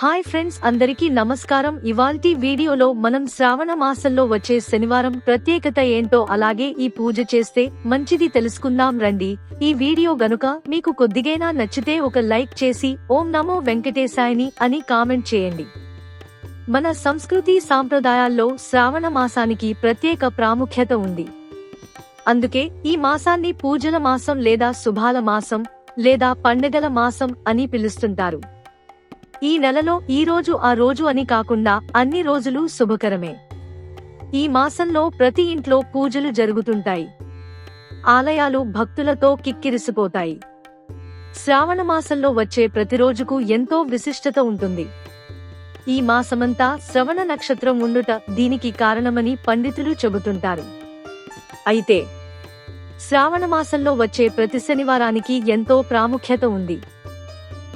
Hi friends అందరికీ నమస్కారం. ఇవాల్టి వీడియోలో మనం శ్రావణ మాసంలో వచ్చే శనివారం ప్రత్యేకత ఏంటో అలాగే ఈ పూజ చేస్తే మంచిది తెలుసుకుందాం రండి. ఈ వీడియో గనుక మీకు కొద్దిగైనా నచ్చితే ఒక లైక్ చేసి ఓం నమో వెంకటేశాయని అని కామెంట్ చేయండి. మన సంస్కృతి సాంప్రదాయాల్లో శ్రావణ మాసానికి ప్రత్యేక ప్రాముఖ్యత ఉంది. అందుకే ఈ మాసాన్ని పూజల మాసం లేదా శుభాల మాసం లేదా పండగల మాసం అని పిలుస్తుంటారు. ఈ నెలలో ఈ రోజు ఆ రోజు అని కాకుండా అన్ని రోజులు శుభకరమే. ఈ మాసంలో ప్రతి ఇంట్లో పూజలు జరుగుతుంటాయి. ఆలయాలు భక్తులతో కిక్కిరిసిపోతాయి. శ్రావణ మాసంలో వచ్చే ప్రతిరోజుకు ఎంతో విశిష్టత ఉంటుంది. ఈ మాసమంతా శ్రవణ నక్షత్రం ఉండుట దీనికి కారణమని పండితులు చెబుతుంటారు. అయితే శ్రావణ మాసంలో వచ్చే ప్రతి శనివారానికి ఎంతో ప్రాముఖ్యత ఉంది.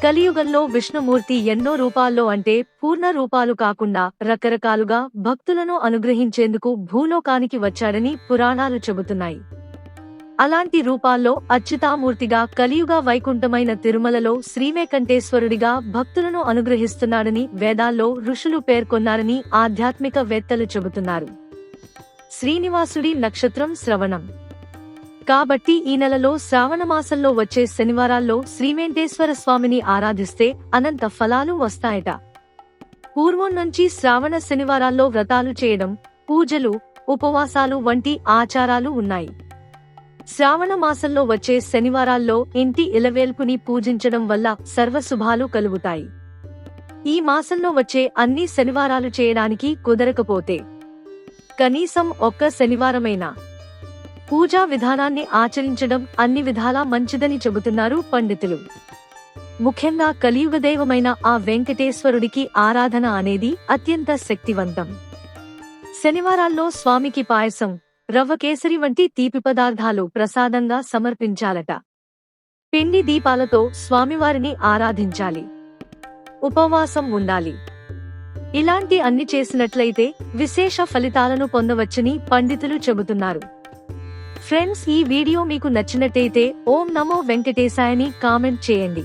కలియుగంలో విష్ణుమూర్తి ఎన్నో రూపాల్లో అంటే పూర్ణ రూపాలు కాకుండా రకరకాలుగా భక్తులను అనుగ్రహించేందుకు భూలోకానికి వచ్చాడని పురాణాలు చెబుతున్నాయి. అలాంటి రూపాల్లో అచ్యుతామూర్తిగా కలియుగ వైకుంఠమైన తిరుమలలో శ్రీమేకంఠేశ్వరుడిగా భక్తులను అనుగ్రహిస్తున్నాడని వేదాల్లో ఋషులు పేర్కొన్నారని ఆధ్యాత్మిక వేత్తలు చెబుతున్నారు. శ్రీనివాసుడి నక్షత్రం శ్రవణం. కాబట్టి ఈ నెలలో శ్రావణ మాసంలో వచ్చే శనివారాల్లో శ్రీవేంకటేశ్వర స్వామిని ఆరాధిస్తే అనంత ఫలాలు వస్తాయట. పూర్వం నుంచి శ్రావణ శనివారాల్లో వ్రతాలు చేయడం పూజలు ఉపవాసాలు వంటి ఆచారాలు ఉన్నాయి. శ్రావణ మాసంలో వచ్చే శనివారాల్లో ఇంటి ఇలవేల్పుని పూజించడం వల్ల సర్వశుభాలు కలుగుతాయి. ఈ మాసంలో వచ్చే అన్ని శనివారాలు చేయడానికి కుదరకపోతే కనీసం ఒక్క శనివారమైనా పూజా విధానాన్ని ఆచరించడం అన్ని విధాలా మంచిదని చెబుతున్నారు పండితులు. ముఖ్యంగా కలియుగ దైవమైన ఆ వెంకటేశ్వరుడికి ఆరాధన అనేది అత్యంత శక్తివంతం. శనివారాల్లో స్వామికి పాయసం రవ్వ కేసరి వంటి తీపి పదార్థాలు ప్రసాదంగా సమర్పించాలట. పిండి దీపాలతో స్వామివారిని ఆరాధించాలి. ఉపవాసం ఉండాలి. ఇలాంటి అన్ని చేసినట్లయితే విశేష ఫలితాలను పొందవచ్చని పండితులు చెబుతున్నారు. ఫ్రెండ్స్ ఈ వీడియో మీకు నచ్చినట్టయితే ఓం నమో వెంకటేశాయని కామెంట్ చేయండి.